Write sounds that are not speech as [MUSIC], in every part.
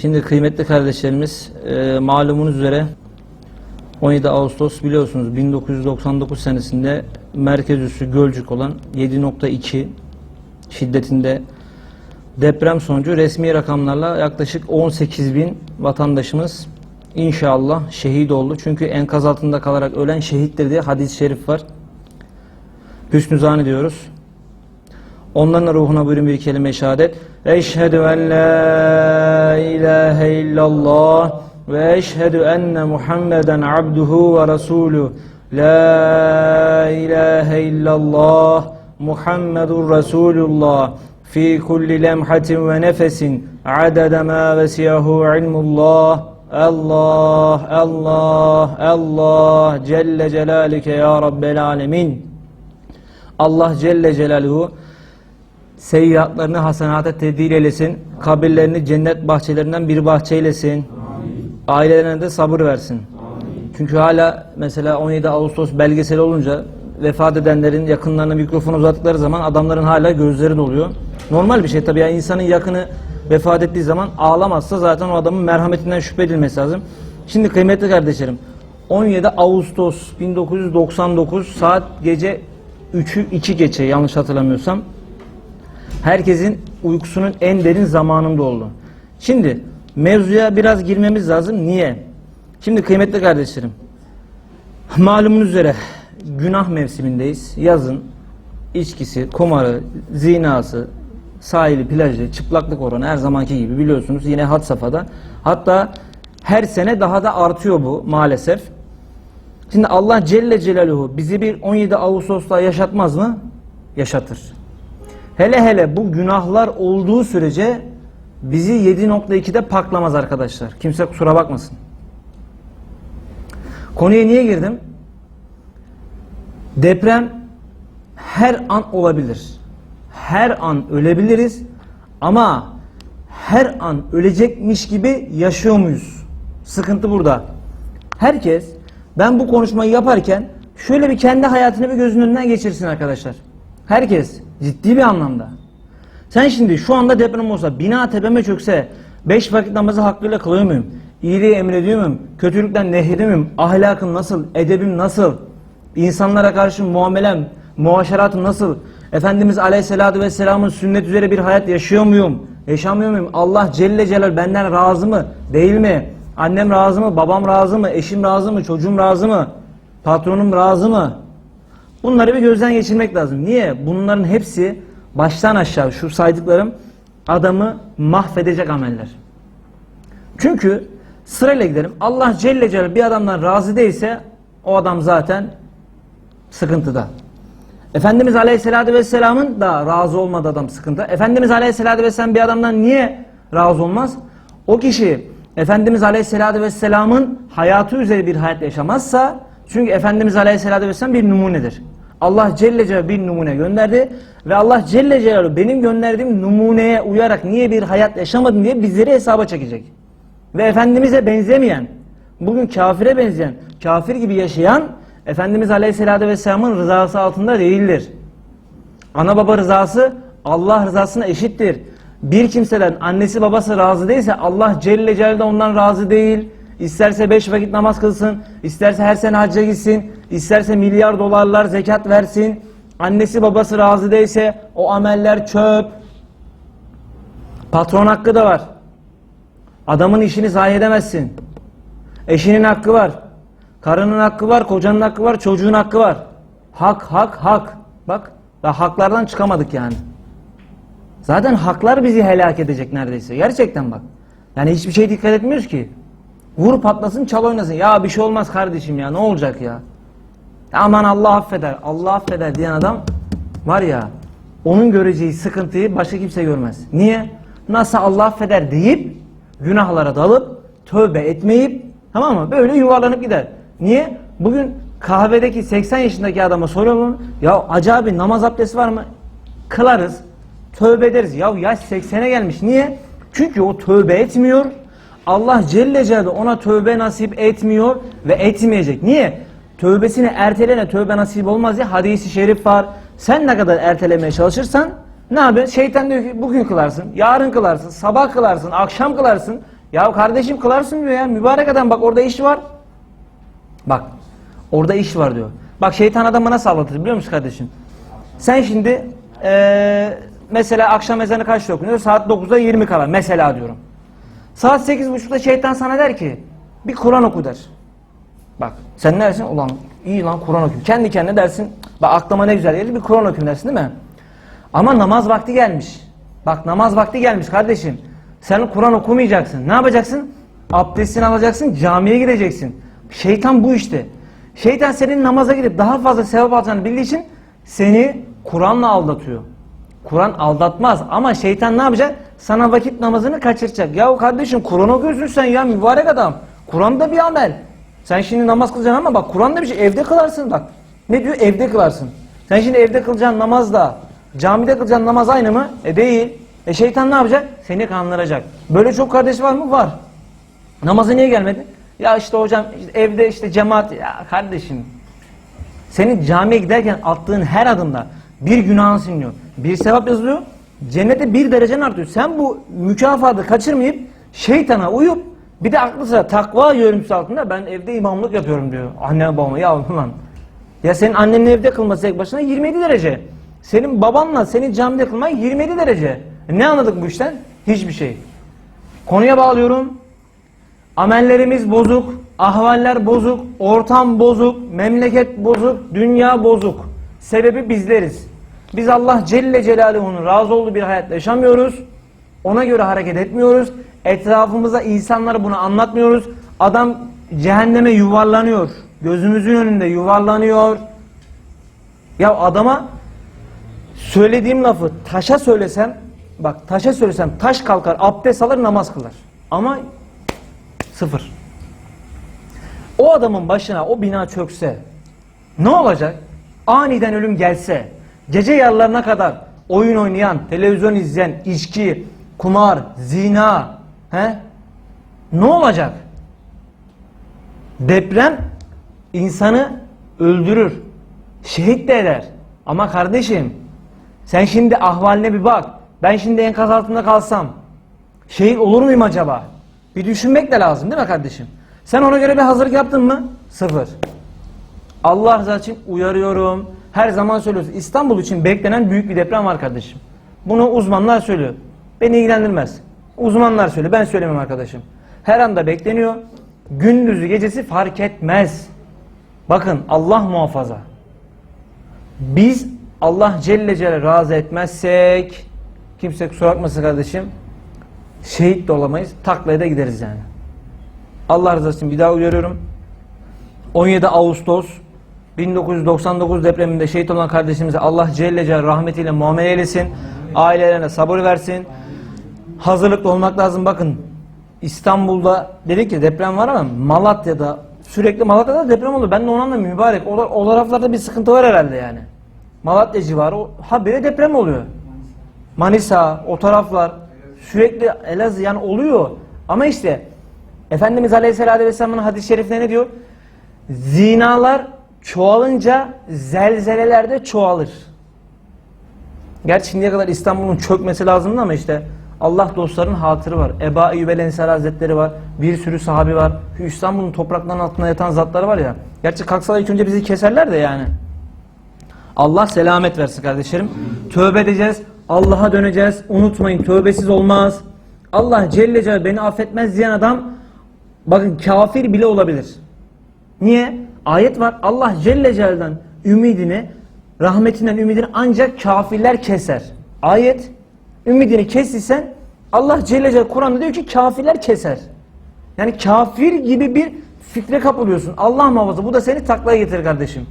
Şimdi kıymetli kardeşlerimiz e, malumunuz üzere 17 Ağustos biliyorsunuz 1999 senesinde merkez üssü Gölcük olan 7.2 şiddetinde deprem sonucu resmi rakamlarla yaklaşık 18 bin vatandaşımız inşallah şehit oldu. Çünkü enkaz altında kalarak ölen şehittir diye hadis-i şerif var. Hüsnü zan ediyoruz. Onların ruhuna buyurun bir kelime-i şehadet. Eşhedü en la ilahe illallah ve eşhedü enne Muhammeden abduhu ve resulü. La ilahe illallah Muhammedur Resulullah fi kulli lemhatin ve nefesin adede ma vesiyahu ilmullah Allah Allah Allah Celle Celalike ya Rabbel Alemin Allah Celle Celaluhu seyyiatlarını hasenata tebdil eylesin. Kabirlerini cennet bahçelerinden bir bahçe eylesin. Ailelerine de sabır versin. Çünkü hala mesela 17 Ağustos belgeseli olunca vefat edenlerin yakınlarına mikrofon uzattıkları zaman adamların hala gözleri doluyor. Normal bir şey tabii yani insanın yakını vefat ettiği zaman ağlamazsa zaten o adamın merhametinden şüphe edilmesi lazım. Şimdi kıymetli kardeşlerim 17 Ağustos 1999 saat gece 3'ü 2 geçe yanlış hatırlamıyorsam herkesin uykusunun en derin zamanında oldu. Şimdi mevzuya biraz girmemiz lazım. Niye? Şimdi kıymetli kardeşlerim malumunuz üzere günah mevsimindeyiz. Yazın içkisi, kumarı, zinası, sahili, plajı, çıplaklık oranı her zamanki gibi biliyorsunuz yine had safhada. Hatta her sene daha da artıyor bu maalesef. Şimdi Allah Celle Celaluhu bizi bir 17 Ağustos'ta yaşatmaz mı? Yaşatır. Hele hele bu günahlar olduğu sürece bizi 7.2'de paklamaz arkadaşlar. Kimse kusura bakmasın. Konuya niye girdim? Deprem her an olabilir. Her an ölebiliriz ama her an ölecekmiş gibi yaşıyor muyuz? Sıkıntı burada. Herkes ben bu konuşmayı yaparken şöyle bir kendi hayatını bir gözünün önünden geçirsin arkadaşlar. Herkes ciddi bir anlamda. Sen şimdi şu anda deprem olsa bina tepeme çökse beş vakit namazı hakkıyla kılıyor muyum? İyiliği emrediyor muyum? Kötülükten nehyediyor muyum? Ahlakım nasıl? Edebim nasıl? İnsanlara karşı muamelem, muaşeratım nasıl? Efendimiz Aleyhisselatü Vesselam'ın sünnet üzere bir hayat yaşıyor muyum? Yaşamıyor muyum? Allah Celle Celal benden razı mı? Değil mi? Annem razı mı? Babam razı mı? Eşim razı mı? Çocuğum razı mı? Patronum razı mı? Bunları bir gözden geçirmek lazım. Niye? Bunların hepsi baştan aşağı şu saydıklarım adamı mahvedecek ameller. Çünkü sırayla gidelim. Allah Celle Celaluhu bir adamdan razı değilse o adam zaten sıkıntıda. Efendimiz Aleyhisselatü Vesselam'ın da razı olmadığı adam sıkıntı. Efendimiz Aleyhisselatü Vesselam bir adamdan niye razı olmaz? O kişi Efendimiz Aleyhisselatü Vesselam'ın hayatı üzere bir hayat yaşamazsa çünkü Efendimiz Aleyhisselatü Vesselam bir numunedir. Allah Celle Celaluhu bir numune gönderdi ve Allah Celle Celaluhu benim gönderdiğim numuneye uyarak niye bir hayat yaşamadın diye bizleri hesaba çekecek. Ve Efendimiz'e benzemeyen, bugün kafire benzeyen, kafir gibi yaşayan Efendimiz Aleyhisselatü Vesselam'ın rızası altında değildir. Ana baba rızası Allah rızasına eşittir. Bir kimseden annesi babası razı değilse Allah Celle Celaluhu da ondan razı değil. İsterse beş vakit namaz kılsın, isterse her sene hacca gitsin, isterse milyar dolarlar zekat versin. Annesi babası razı değilse o ameller çöp. Patron hakkı da var. Adamın işini zayi edemezsin. Eşinin hakkı var. Karının hakkı var, kocanın hakkı var, çocuğun hakkı var. Hak, hak, hak. Bak, daha haklardan çıkamadık yani. Zaten haklar bizi helak edecek neredeyse. Gerçekten bak. Yani hiçbir şey dikkat etmiyoruz ki. Vur patlasın, çal oynasın. Ya bir şey olmaz kardeşim ya, ne olacak ya? Aman Allah affeder, Allah affeder diyen adam var ya, onun göreceği sıkıntıyı başka kimse görmez. Niye? Nasıl Allah affeder deyip, günahlara dalıp, tövbe etmeyip, tamam mı? Böyle yuvarlanıp gider. Niye? Bugün kahvedeki 80 yaşındaki adama soruyorum. Ya acaba namaz abdesti var mı? Kılarız. Tövbe ederiz. Ya yaş 80'e gelmiş. Niye? Çünkü o tövbe etmiyor. Allah Celle Celaluhu ona tövbe nasip etmiyor ve etmeyecek. Niye? Tövbesini ertelene tövbe nasip olmaz diye hadisi şerif var. Sen ne kadar ertelemeye çalışırsan ne yapıyorsun? Şeytan diyor ki bugün kılarsın, yarın kılarsın, sabah kılarsın, akşam kılarsın. Ya kardeşim kılarsın diyor ya. Mübarek adam bak orada iş var. Bak orada iş var diyor. Bak şeytan adamı nasıl anlatır biliyor musun kardeşim? Sen şimdi eee, mesela akşam ezanı kaçta okunuyor? Saat 9'da 20 kala mesela diyorum. Saat 8.30'da şeytan sana der ki bir Kur'an oku der. Bak sen dersin? Ulan iyi lan Kur'an okuyayım. Kendi kendine dersin. Bak aklıma ne güzel geldi bir Kur'an okuyayım dersin değil mi? Ama namaz vakti gelmiş. Bak namaz vakti gelmiş kardeşim. Sen Kur'an okumayacaksın. Ne yapacaksın? Abdestini alacaksın, camiye gideceksin. Şeytan bu işte. Şeytan senin namaza gidip daha fazla sevap alacağını bildiği için seni Kur'an'la aldatıyor. Kur'an aldatmaz ama şeytan ne yapacak? Sana vakit namazını kaçıracak. Ya kardeşim Kur'an okuyorsun sen ya mübarek adam. Kur'an da bir amel. Sen şimdi namaz kılacaksın ama bak Kur'an da bir şey evde kılarsın bak. Ne diyor? Evde kılarsın. Sen şimdi evde kılacağın namazla camide kılacağın namaz aynı mı? E değil. E şeytan ne yapacak? Seni kandıracak. Böyle çok kardeş var mı? Var. Namaza niye gelmedi? Ya işte hocam işte evde işte cemaat ya kardeşim senin camiye giderken attığın her adımda bir günahın siliniyor. Bir sevap yazılıyor. Cennete bir derecen artıyor. Sen bu mükafatı kaçırmayıp şeytana uyup bir de aklı sıra takva yörüntüsü altında ben evde imamlık yapıyorum diyor. Anne babama ya lan. Ya senin annenin evde kılması tek başına 27 derece. Senin babanla senin camide kılman 27 derece. E ne anladık bu işten? Hiçbir şey. Konuya bağlıyorum. Amellerimiz bozuk, ahvaller bozuk, ortam bozuk, memleket bozuk, dünya bozuk. Sebebi bizleriz. Biz Allah Celle Celaluhu'nun razı olduğu bir hayat yaşamıyoruz. Ona göre hareket etmiyoruz. Etrafımıza insanlara bunu anlatmıyoruz. Adam cehenneme yuvarlanıyor. Gözümüzün önünde yuvarlanıyor. Ya adama söylediğim lafı taşa söylesem, bak taşa söylesem taş kalkar, abdest alır, namaz kılar. Ama Sıfır. O adamın başına o bina çökse ne olacak? Aniden ölüm gelse, gece yarılarına kadar oyun oynayan, televizyon izleyen, içki, kumar, zina, he? Ne olacak? Deprem insanı öldürür, şehit de eder. Ama kardeşim, sen şimdi ahvaline bir bak. Ben şimdi enkaz altında kalsam, şehit olur muyum acaba? Bir düşünmek de lazım değil mi kardeşim? Sen ona göre bir hazırlık yaptın mı? Sıfır. Allah rızası için uyarıyorum. Her zaman söylüyoruz. İstanbul için beklenen büyük bir deprem var kardeşim. Bunu uzmanlar söylüyor. Beni ilgilendirmez. Uzmanlar söylüyor. Ben söylemem arkadaşım. Her anda bekleniyor. Gündüzü gecesi fark etmez. Bakın Allah muhafaza. Biz Allah Celle Celle razı etmezsek kimse kusura bakmasın kardeşim şehit de olamayız. Taklaya da gideriz yani. Allah rızası için bir daha uyarıyorum. 17 Ağustos 1999 depreminde şehit olan kardeşimize Allah Celle Celle rahmetiyle muamele eylesin. Ailelerine sabır versin. Hazırlıklı olmak lazım. Bakın İstanbul'da dedik ki deprem var ama Malatya'da sürekli Malatya'da deprem oluyor. Ben de onunla mübarek. O, o taraflarda bir sıkıntı var herhalde yani. Malatya civarı habire deprem oluyor. Manisa, o taraflar sürekli Elazığ yani oluyor. Ama işte Efendimiz Aleyhisselatü Vesselam'ın hadis-i şerifinde ne diyor? Zinalar çoğalınca zelzeleler de çoğalır. Gerçi şimdiye kadar İstanbul'un çökmesi lazımdı ama işte Allah dostlarının hatırı var. Eba Eyyub el Ensari Hazretleri var. Bir sürü sahabi var. İstanbul'un topraklarının altında yatan zatları var ya. Gerçi kalksalar ilk önce bizi keserler de yani. Allah selamet versin kardeşlerim. Tövbe edeceğiz. Allah'a döneceğiz. Unutmayın tövbesiz olmaz. Allah Celle Celle beni affetmez diyen adam bakın kafir bile olabilir. Niye? Ayet var. Allah Celle Celle'den ümidini, rahmetinden ümidini ancak kafirler keser. Ayet. Ümidini kestiysen Allah Celle Celle Kur'an'da diyor ki kafirler keser. Yani kafir gibi bir fikre kapılıyorsun. Allah muhafaza bu da seni taklaya getirir kardeşim.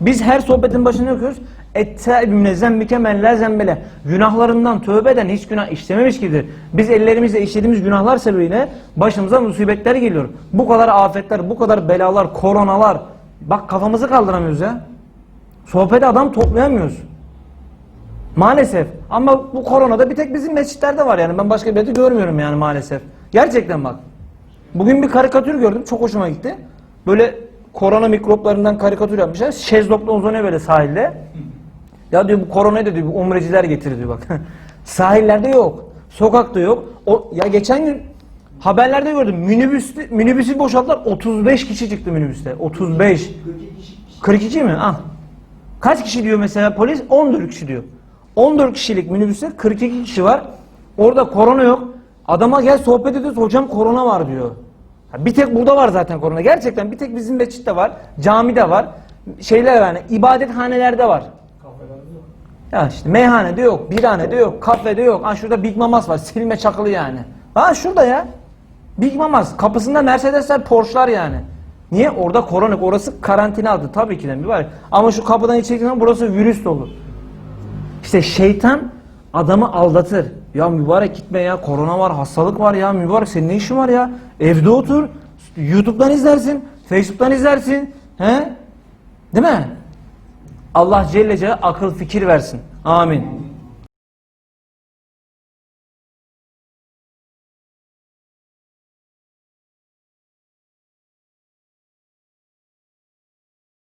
Biz her sohbetin başında okuyoruz. Ettâibü minezembike men la zembele. Günahlarından tövbe eden hiç günah işlememiş gibidir. Biz ellerimizle işlediğimiz günahlar sebebiyle başımıza musibetler geliyor. Bu kadar afetler, bu kadar belalar, koronalar. Bak kafamızı kaldıramıyoruz ya. Sohbete adam toplayamıyoruz. Maalesef. Ama bu koronada bir tek bizim mescitlerde var yani. Ben başka bir yerde görmüyorum yani maalesef. Gerçekten bak. Bugün bir karikatür gördüm. Çok hoşuma gitti. Böyle korona mikroplarından karikatür yapmışlar. Şezlong'da uzanıyor böyle sahilde. Ya diyor bu koronayı da diyor umreciler getirdi diyor bak. [LAUGHS] Sahillerde yok. Sokakta yok. O, ya geçen gün Haberlerde gördüm. Minibüs, minibüsü boşalttılar. 35 kişi çıktı minibüste. 35. 42 mi? Ah. Kaç kişi diyor mesela polis? 14 kişi diyor. 14 kişilik minibüste 42 kişi var. Orada korona yok. Adama gel sohbet ediyoruz. Hocam korona var diyor. Bir tek burada var zaten korona. Gerçekten bir tek bizim mescitte var. Camide var. Şeyler yani ibadethanelerde var. Ya işte meyhanede yok, birhanede yok, kafede yok. Ha şurada Big Mamas var. Silme çakılı yani. Ha şurada ya. Big. Kapısında Mercedesler, Porsche'lar yani. Niye? Orada korona. Orası karantina adı. Tabii ki de mübarek. Ama şu kapıdan içeri burası virüs dolu. İşte şeytan adamı aldatır. Ya mübarek gitme ya. Korona var, hastalık var ya. Mübarek senin ne işin var ya? Evde otur. YouTube'dan izlersin. Facebook'tan izlersin. He? Değil mi? Allah Celle Celaluhu akıl fikir versin. Amin.